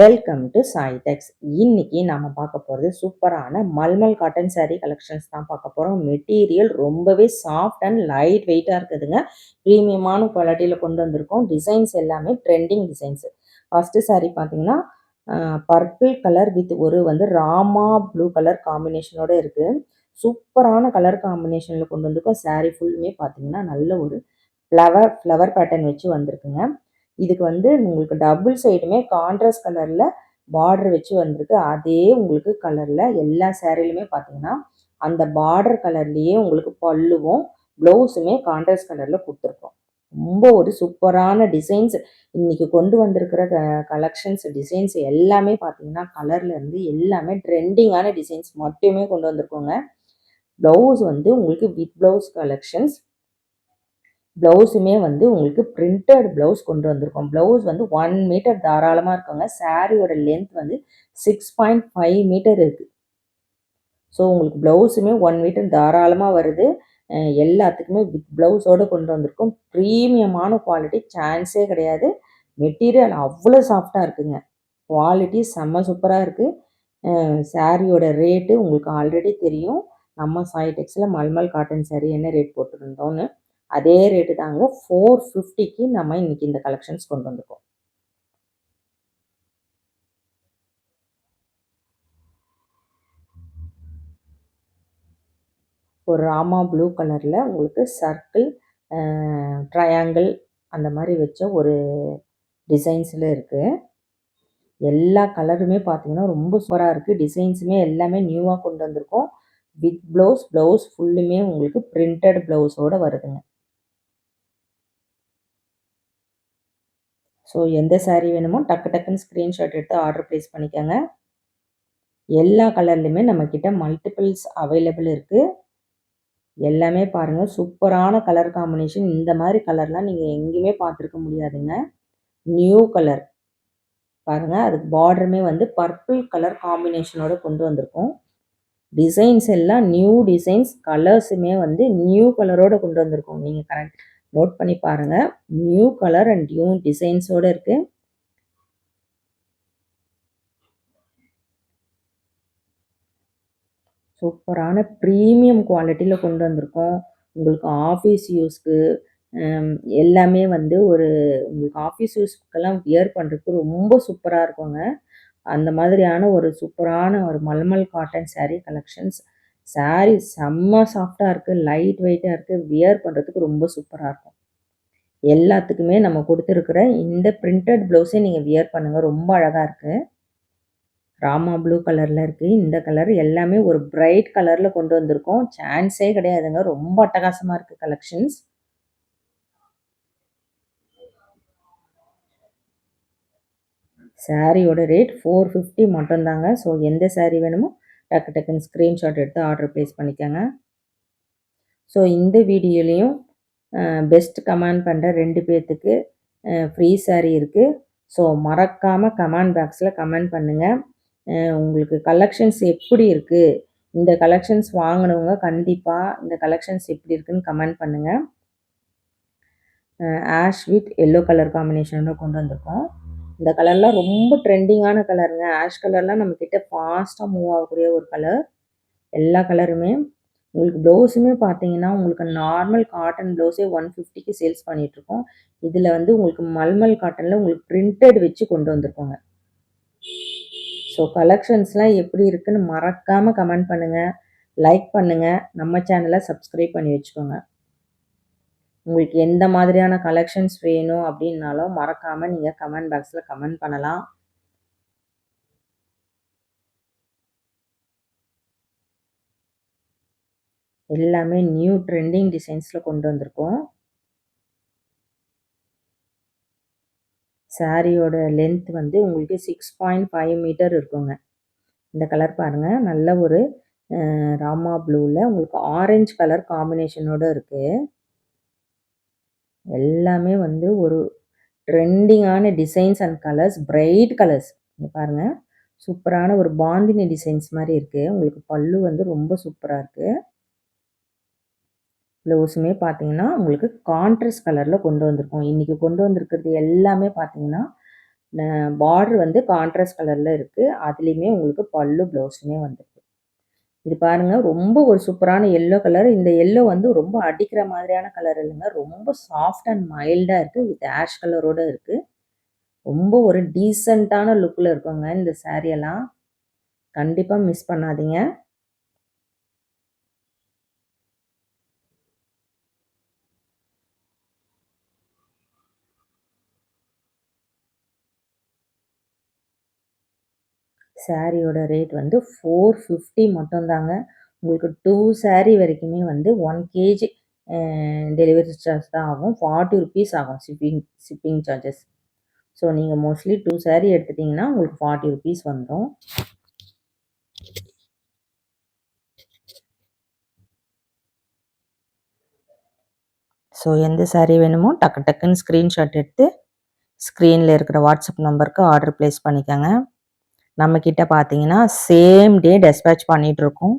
Welcome to சாய்டெக்ஸ் இன்னைக்கு நம்ம பார்க்க போகிறது சூப்பரான மல்மல் காட்டன் சாரீ கலெக்ஷன்ஸ் தான் பார்க்க போகிறோம் மெட்டீரியல் ரொம்பவே சாஃப்ட் அண்ட் லைட் வெயிட்டாக இருக்குதுங்க. ப்ரீமியமான குவாலிட்டியில் கொண்டு வந்திருக்கோம். டிசைன்ஸ் எல்லாமே ட்ரெண்டிங் டிசைன்ஸ் ஃபஸ்ட்டு சாரீ பார்த்தீங்கன்னா பர்பிள் கலர் வித் ஒரு வந்து ராமா ப்ளூ கலர் காம்பினேஷனோட இருக்குது சூப்பரான கலர் காம்பினேஷனில் கொண்டு வந்திருக்கோம். சாரீ ஃபுல்லுமே பார்த்தீங்கன்னா நல்ல ஒரு ஃப்ளவர் ஃப்ளவர் பேட்டர்ன் வச்சு வந்திருக்குங்க. இதுக்கு வந்து உங்களுக்கு டபுள் சைடுமே கான்ட்ராஸ்ட் கலரில் பார்டர் வச்சு வந்திருக்கு. அதே உங்களுக்கு கலரில் எல்லா சேரீலையுமே பார்த்தீங்கன்னா அந்த பார்டர் கலர்லேயே உங்களுக்கு பல்லுவும் ப்ளவுஸுமே கான்ட்ராஸ்ட் கலரில் கொடுத்துருக்கோம். ரொம்ப ஒரு சூப்பரான டிசைன்ஸ் இன்னைக்கு கொண்டு வந்திருக்கிற கலெக்ஷன்ஸ் டிசைன்ஸ் எல்லாமே பார்த்தீங்கன்னா கலர்லேருந்து எல்லாமே ட்ரெண்டிங்கான டிசைன்ஸ் மட்டுமே கொண்டு வந்திருக்கோங்க. ப்ளவுஸ் வந்து உங்களுக்கு வித் ப்ளவுஸ் கலெக்ஷன்ஸ் ப்ளவுஸுமே வந்து உங்களுக்கு பிரிண்டட் ப்ளவுஸ் கொண்டு வந்திருக்கோம். ப்ளவுஸ் வந்து ஒன் மீட்டர் தாராளமாக இருக்குங்க. சாரியோட லென்த் வந்து சிக்ஸ் பாயிண்ட் ஃபைவ் மீட்டர் இருக்குது ஸோ உங்களுக்கு ப்ளவுஸுமே ஒன் மீட்டர் தாராளமாக வருது. எல்லாத்துக்குமே வித் ப்ளவுஸோடு கொண்டு வந்திருக்கோம். ப்ரீமியமான குவாலிட்டி சான்ஸே கிடையாது. மெட்டீரியல் அவ்வளோ சாஃப்டாக இருக்குங்க. குவாலிட்டி செம்ம சூப்பராக இருக்குது சாரியோட ரேட்டு உங்களுக்கு ஆல்ரெடி தெரியும். நம்ம சாய் டெக்ஸில் மல்மல் காட்டன் சாரி என்ன ரேட் போட்டிருந்தோன்னு அதே ரேட்டு தாங்க ஃபோர் ஃபிஃப்டிக்கு நம்ம இன்னைக்கு இந்த கலெக்ஷன்ஸ் கொண்டு வந்திருக்கோம். ஒரு ராமா ப்ளூ கலரில் உங்களுக்கு சர்க்கிள் ட்ரையாங்கிள் அந்த மாதிரி வச்ச ஒரு டிசைன்ஸில் இருக்குது எல்லா கலருமே பார்த்தீங்கன்னா ரொம்ப சூப்பராக இருக்குது டிசைன்ஸுமே எல்லாமே நியூவாக கொண்டு வந்திருக்கோம். வித் ப்ளவுஸ் ப்ளவுஸ் ஃபுல்லுமே உங்களுக்கு பிரிண்டட் ப்ளவுஸோடு வருதுங்க. ஸோ எந்த சாரீ வேணுமோ டக்கு டக்குன்னு ஸ்க்ரீன்ஷாட் எடுத்து ஆர்டர் ப்ளேஸ் பண்ணிக்கோங்க. எல்லா கலர்லையுமே நம்மக்கிட்ட மல்டிபிள்ஸ் அவைலபிள் இருக்குது எல்லாமே பாருங்கள் சூப்பரான கலர் காம்பினேஷன் இந்த மாதிரி கலர்லாம் நீங்கள் எங்கேயுமே பார்த்துருக்க முடியாதுங்க. நியூ கலர் பாருங்கள் அதுக்கு பார்டருமே வந்து பர்பிள் கலர் காம்பினேஷனோட கொண்டு வந்திருக்கோம். டிசைன்ஸ் எல்லாம் நியூ டிசைன்ஸ் கலர்ஸுமே வந்து நியூ கலரோட கொண்டு வந்திருக்கோம். நீங்கள் கரெக்ட் நோட் பண்ணி பாருங்கள் நியூ கலர் அண்ட் நியூ டிசைன்ஸோடு இருக்குது சூப்பரான ப்ரீமியம் குவாலிட்டியில் கொண்டு வந்திருக்கோம். உங்களுக்கு ஆஃபீஸ் யூஸ்க்கு எல்லாமே வந்து ஒரு உங்களுக்கு ஆஃபீஸ் யூஸ்க்கெல்லாம் வியர் பண்ணுறதுக்கு ரொம்ப சூப்பராக இருக்குங்க. அந்த மாதிரியான ஒரு சூப்பரான ஒரு மல்மல் காட்டன் சாரீ கலெக்ஷன்ஸ் சாரீ செம்ம சாஃப்டாக இருக்குது லைட் வெயிட்டாக இருக்குது வியர் பண்ணுறதுக்கு ரொம்ப சூப்பராக இருக்கும். எல்லாத்துக்குமே நம்ம கொடுத்துருக்குற இந்த பிரிண்டட் ப்ளவுஸே நீங்கள் வியர் பண்ணுங்கள் ரொம்ப அழகாக இருக்குது ராமா ப்ளூ கலரில் இருக்குது இந்த கலர் எல்லாமே ஒரு பிரைட் கலரில் கொண்டு வந்திருக்கோம். சான்ஸே கிடையாதுங்க ரொம்ப அட்டகாசமாக இருக்குது கலெக்ஷன்ஸ் சாரியோட ரேட் ஃபோர் ஃபிஃப்டி மட்டும்தாங்க ஸோ எந்த சாரீ வேணுமோ டக்கு டக்குன்னு ஸ்க்ரீன்ஷாட் எடுத்து ஆர்டர் ப்ளேஸ் பண்ணிக்கோங்க. ஸோ இந்த வீடியோலையும் பெஸ்ட் கமெண்ட் பண்ணுற ரெண்டு பேர்த்துக்கு ஃப்ரீ சாரீ இருக்குது ஸோ மறக்காமல் கமெண்ட் பாக்ஸில் கமெண்ட் பண்ணுங்கள் உங்களுக்கு கலெக்ஷன்ஸ் எப்படி இருக்குது இந்த கலெக்ஷன்ஸ் வாங்கினவங்க கண்டிப்பாக இந்த கலெக்ஷன்ஸ் எப்படி இருக்குன்னு கமெண்ட் பண்ணுங்கள் ஆஷ் வித் எல்லோ கலர் காம்பினேஷனோட கொண்டு வந்திருக்கோம். இந்த கலர்லாம் ரொம்ப ட்ரெண்டிங்கான கலருங்க. ஆஷ் கலர்லாம் நம்மக்கிட்ட ஃபாஸ்ட்டாக மூவ் ஆகக்கூடிய ஒரு கலர் எல்லா கலருமே. உங்களுக்கு ப்ளவுஸுமே பார்த்தீங்கன்னா உங்களுக்கு நார்மல் காட்டன் ப்ளவுஸே ஒன் ஃபிஃப்டிக்கு சேல்ஸ் பண்ணிகிட்ருக்கோம் இதில் வந்து உங்களுக்கு மல்மல் காட்டனில் உங்களுக்கு பிரிண்டட் வச்சு கொண்டு வந்திருக்கோங்க. ஸோ கலெக்ஷன்ஸ்லாம் எப்படி இருக்குன்னு மறக்காமல் கமெண்ட் பண்ணுங்கள் லைக் பண்ணுங்கள் நம்ம சேனலை சப்ஸ்கிரைப் பண்ணி வச்சுக்கோங்க. உங்களுக்கு எந்த மாதிரியான கலெக்ஷன்ஸ் வேணும் அப்படின்னாலும் மறக்காமல் நீங்கள் கமெண்ட் பாக்ஸில் கமெண்ட் பண்ணலாம். எல்லாமே நியூ ட்ரெண்டிங் டிசைன்ஸில் கொண்டு வந்திருக்கோம். சாரியோட லென்த் வந்து உங்களுக்கு சிக்ஸ் பாயிண்ட் ஃபைவ் மீட்டர் இருக்குங்க. இந்த கலர் பாருங்கள் நல்ல ஒரு ராமா ப்ளூவில் உங்களுக்கு ஆரஞ்சு கலர் காம்பினேஷனோடு இருக்குது எல்லாமே வந்து ஒரு ட்ரெண்டிங்கான designs and colours bright colours இங்கே பாருங்கள் சூப்பரான ஒரு பாந்தினி டிசைன்ஸ் மாதிரி இருக்குது உங்களுக்கு பல்லு வந்து ரொம்ப சூப்பராக இருக்குது ப்ளவுஸுமே பார்த்தீங்கன்னா உங்களுக்கு கான்ட்ரஸ்ட் கலரில் கொண்டு வந்திருக்கோம். இன்றைக்கி கொண்டு வந்திருக்கிறது எல்லாமே பார்த்தீங்கன்னா பார்டர் வந்து கான்ட்ராஸ்ட் கலரில் இருக்குது அதுலேயுமே உங்களுக்கு பல்லு ப்ளவுஸுமே வந்துருக்கு இது பாருங்கள் ரொம்ப ஒரு சூப்பரான எல்லோ கலர் இந்த எல்லோ வந்து ரொம்ப அடிக்கிற மாதிரியான கலர் இல்லைங்க. ரொம்ப சாஃப்ட் அண்ட் மைல்டாக இருக்குது வித் ஆஷ் கலரோடு இருக்குது ரொம்ப ஒரு டீசெண்டான லுக்கில் இருக்குங்க இந்த சாரியெல்லாம் கண்டிப்பாக மிஸ் பண்ணாதீங்க. சாரியோட ரேட் வந்து ஃபோர் ஃபிஃப்டி மட்டும்தாங்க. உங்களுக்கு டூ சாரீ வரைக்குமே வந்து ஒன் கேஜி டெலிவரி சார்ஜ் தான் ஆகும். ஃபார்ட்டி ருபீஸ் ஆகும் ஷிப்பிங் ஷிப்பிங் சார்ஜஸ் ஸோ நீங்கள் மோஸ்ட்லி டூ சாரீ எடுத்துட்டிங்கன்னா உங்களுக்கு ஃபார்ட்டி ருபீஸ் வந்துடும் ஸோ எந்த சாரீ வேணுமோ டக்கு டக்குன்னு ஸ்க்ரீன்ஷாட் எடுத்து ஸ்க்ரீனில் இருக்கிற வாட்ஸ்அப் நம்பருக்கு ஆர்டர் ப்ளேஸ் பண்ணிக்கோங்க. நம்மக்கிட்ட பார்த்தீங்கன்னா சேம் டே டெஸ்பேச் பண்ணிகிட்ருக்கோம்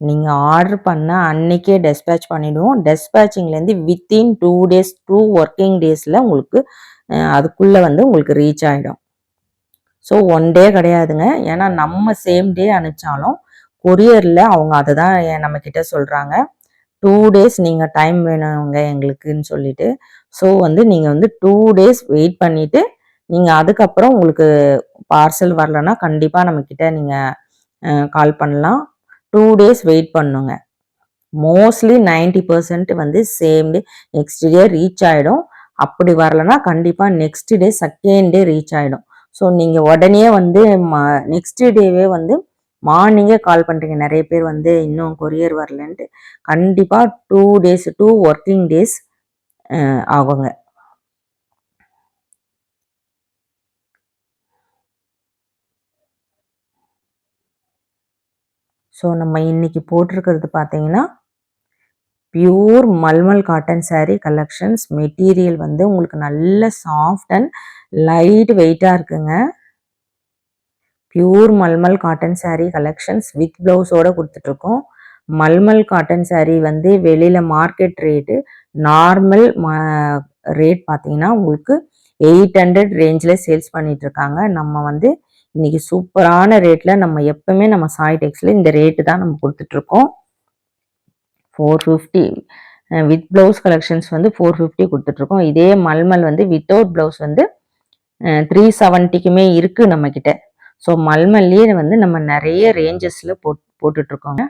நீங்கள் ஆர்டர் பண்ண அன்னைக்கே டெஸ்பேச் பண்ணிவிடுவோம் டெஸ்பேச்சிங்லேருந்து within two days two working டேஸில் உங்களுக்கு அதுக்குள்ளே வந்து உங்களுக்கு ரீச் ஆகிடும் ஸோ ஒன் டே கிடையாதுங்க. ஏன்னா நம்ம சேம் டே அனுப்பிச்சாலும் கொரியரில் அவங்க அதை தான் நம்மக்கிட்ட சொல்கிறாங்க டூ டேஸ் நீங்கள் டைம் வேணுங்க எங்களுக்குன்னு சொல்லிட்டு. ஸோ வந்து நீங்கள் வந்து டூ டேஸ் வெயிட் பண்ணிவிட்டு நீங்கள் அதுக்கப்புறம் உங்களுக்கு பார்சல் வரலன்னா கண்டிப்பாக நம்மக்கிட்ட நீங்கள் கால் பண்ணலாம். டூ டேஸ் வெயிட் பண்ணுங்க. மோஸ்ட்லி நைன்டி பர்சன்ட் வந்து same day next day reach ஆகிடும் அப்படி வரலன்னா கண்டிப்பாக next day second day reach ஆகிடும் ஸோ நீங்கள் உடனே வந்து நெக்ஸ்ட் டேவே வந்து மார்னிங்கே கால் பண்ணுறீங்க நிறைய பேர் வந்து இன்னும் கொரியர் வரலன்ட்டு. கண்டிப்பாக two days two working days ஆகுங்க. ஸோ நம்ம இன்றைக்கி போட்டிருக்கிறது பார்த்தீங்கன்னா pure mulmul cotton sari collections material வந்து உங்களுக்கு நல்ல சாஃப்ட் அண்ட் லைட் வெயிட்டாக இருக்குங்க. Pure mulmul cotton sari collections with ப்ளவுஸோடு கொடுத்துட்ருக்கோம். மல்மல் காட்டன் சாரீ வந்து வெளியில் மார்க்கெட் ரேட்டு நார்மல் ரேட் பார்த்தீங்கன்னா உங்களுக்கு எயிட் ஹண்ட்ரட் ரேஞ்சில் சேல்ஸ் பண்ணிகிட்ருக்காங்க நம்ம வந்து இன்றைக்கி சூப்பரான ரேட்டில் நம்ம எப்பவுமே நம்ம சாய் டெக்ஸில் இந்த ரேட்டு தான் நம்ம கொடுத்துட்ருக்கோம் four fifty with blouse collections வந்து ஃபோர் ஃபிஃப்டி கொடுத்துட்ருக்கோம் இதே மல்மல் வந்து வித்தவுட் ப்ளவுஸ் வந்து த்ரீ செவன்ட்டிக்குமே இருக்குது நம்மக்கிட்ட ஸோ மல்மல்லையே வந்து நம்ம நிறைய ரேஞ்சஸில் போட் போட்டுட்ருக்கோங்க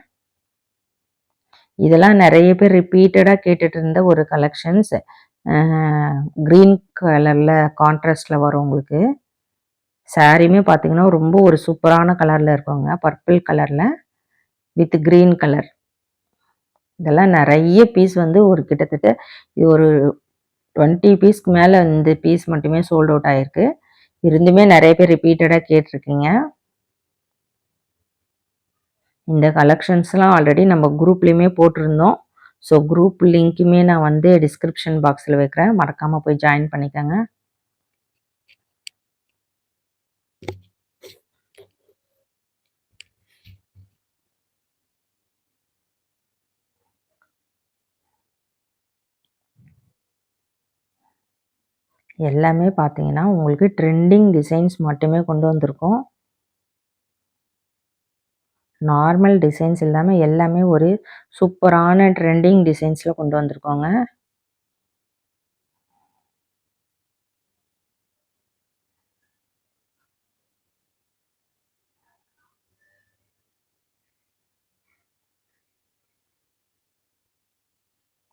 இதெல்லாம் நிறைய பேர் ரிப்பீட்டடாக கேட்டுட்டு இருந்த ஒரு கலெக்ஷன்ஸ் க்ரீன் கலரில் கான்ட்ராஸ்டில் வரும் உங்களுக்கு. சாரியுமே பார்த்தீங்கன்னா ரொம்ப ஒரு சூப்பரான கலரில் இருக்குங்க. பர்பிள் கலரில் வித் க்ரீன் கலர் இதெல்லாம் நிறைய பீஸ் வந்து ஒரு கிட்டத்தட்ட இது ஒரு டுவெண்ட்டி பீஸ்க்கு மேலே இந்த பீஸ் மட்டுமே சோல்ட் அவுட் ஆகிருக்கு இருந்துமே நிறைய பேர் ரிப்பீட்டடாக கேட்டிருக்கீங்க. இந்த கலெக்ஷன்ஸ்லாம் ஆல்ரெடி நம்ம குரூப்லேயுமே போட்டிருந்தோம். ஸோ குரூப் லிங்க்குமே நான் வந்து டிஸ்கிரிப்ஷன் பாக்ஸில் வைக்கிறேன். மறக்காமல் போய் ஜாயின் பண்ணிக்கோங்க. எல்லாமே பார்த்தீங்கன்னா உங்களுக்கு ட்ரெண்டிங் டிசைன்ஸ் மட்டுமே கொண்டு வந்திருக்கோம். நார்மல் டிசைன்ஸ் இல்லாமல் எல்லாமே ஒரு சூப்பரான ட்ரெண்டிங் டிசைன்ஸில் கொண்டு வந்திருக்கோங்க.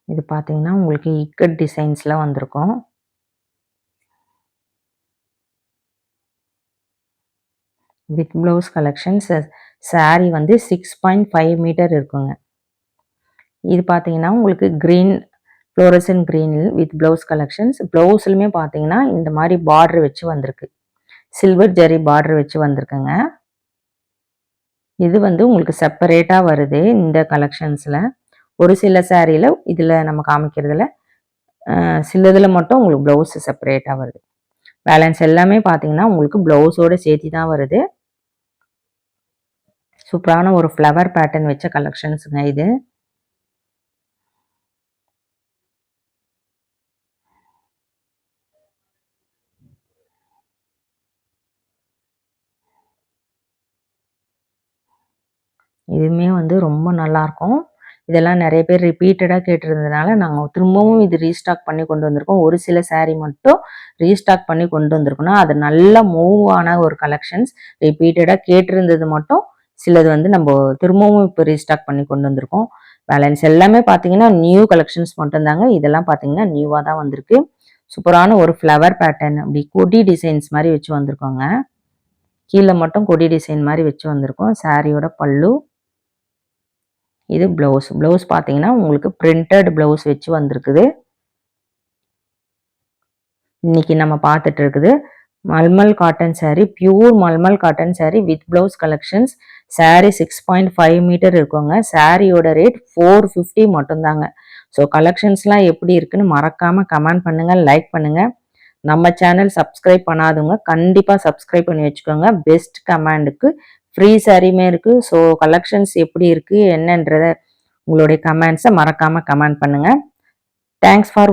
இது பார்த்தீங்கன்னா உங்களுக்கு இக்கட் டிசைன்ஸில் வந்திருக்கும். வித் ப்ளவுஸ் கலெக்ஷன்ஸ் சாரீ வந்து சிக்ஸ் பாயிண்ட் ஃபைவ் மீட்டர் இருக்குங்க. இது பார்த்தீங்கன்னா உங்களுக்கு க்ரீன் ஃப்ளோரசன் க்ரீனில் வித் ப்ளவுஸ் கலெக்ஷன்ஸ் ப்ளவுஸ்லுமே பார்த்தீங்கன்னா இந்த மாதிரி பார்டர் வச்சு வந்திருக்கு. சில்வர் ஜெரி பார்டர் வச்சு வந்திருக்குங்க. இது வந்து உங்களுக்கு செப்பரேட்டாக வருது இந்த கலெக்ஷன்ஸில் ஒரு சில சேரீயில் இதில் நம்ம காமிக்கிறதுல சிலதில் மட்டும் உங்களுக்கு ப்ளவுஸ் செப்பரேட்டாக வருது. பேலன்ஸ் எல்லாமே பார்த்தீங்கன்னா உங்களுக்கு ப்ளவுஸோடு சேர்த்தி தான் வருது. சூப்பரான ஒரு ஃப்ளவர் பேட்டர்ன் வச்ச கலெக்ஷன்ஸுங்க இது. இதுவுமே வந்து ரொம்ப நல்லாயிருக்கும் இதெல்லாம் நிறைய பேர் ரிப்பீட்டடாக கேட்டிருந்ததுனால நாங்கள் திரும்பவும் இது ரீஸ்டாக் பண்ணி கொண்டு வந்திருக்கோம். ஒரு சில சாரீ மட்டும் ரீஸ்டாக் பண்ணி கொண்டு வந்திருக்கோம்னா அது நல்ல மூவான ஒரு கலெக்ஷன்ஸ் ரிப்பீட்டடாக கேட்டிருந்தது மட்டும் சிலது வந்து நம்ம திரும்பவும் இப்போ ரீஸ்டாக் பண்ணி கொண்டு வந்திருக்கோம். பேலன்ஸ் எல்லாமே பார்த்தீங்கன்னா நியூ கலெக்ஷன்ஸ் மட்டும்தாங்க இதெல்லாம் பார்த்தீங்கன்னா நியூவாக தான் வந்திருக்கு. சூப்பரான ஒரு ஃப்ளவர் பேட்டர்ன் அப்படி கொடி டிசைன்ஸ் மாதிரி வச்சு வந்திருக்கோங்க. கீழே மட்டும் கொடி டிசைன் மாதிரி வச்சு வந்திருக்கோம். சாரியோட பல்லு. இது ப்ளவுஸ் ப்ளவுஸ் பார்த்தீங்கன்னா உங்களுக்கு பிரிண்டட் ப்ளவுஸ் வச்சு வந்திருக்குது. இன்னைக்கு நம்ம பார்த்துட்டு இருக்குது. Mulmul cotton saree pure mulmul cotton saree with blouse collections sari six point five metre இருக்குங்க. சாரியோட ரேட் ஃபோர் ஃபிஃப்டி மட்டும்தாங்க. ஸோ கலெக்ஷன்ஸ்லாம் எப்படி இருக்குன்னு மறக்காம கமெண்ட் பண்ணுங்க லைக் பண்ணுங்க. நம்ம சேனல் சப்ஸ்கிரைப் பண்ணாதவங்க கண்டிப்பாக சப்ஸ்கிரைப் பண்ணி வச்சுக்கோங்க. பெஸ்ட் கமெண்டுக்கு ஃப்ரீ சாரியுமே இருக்கு. ஸோ கலெக்ஷன்ஸ் எப்படி இருக்கு என்னன்றத உங்களுடைய கமெண்ட்ஸை மறக்காம கமெண்ட் பண்ணுங்க. Thanks for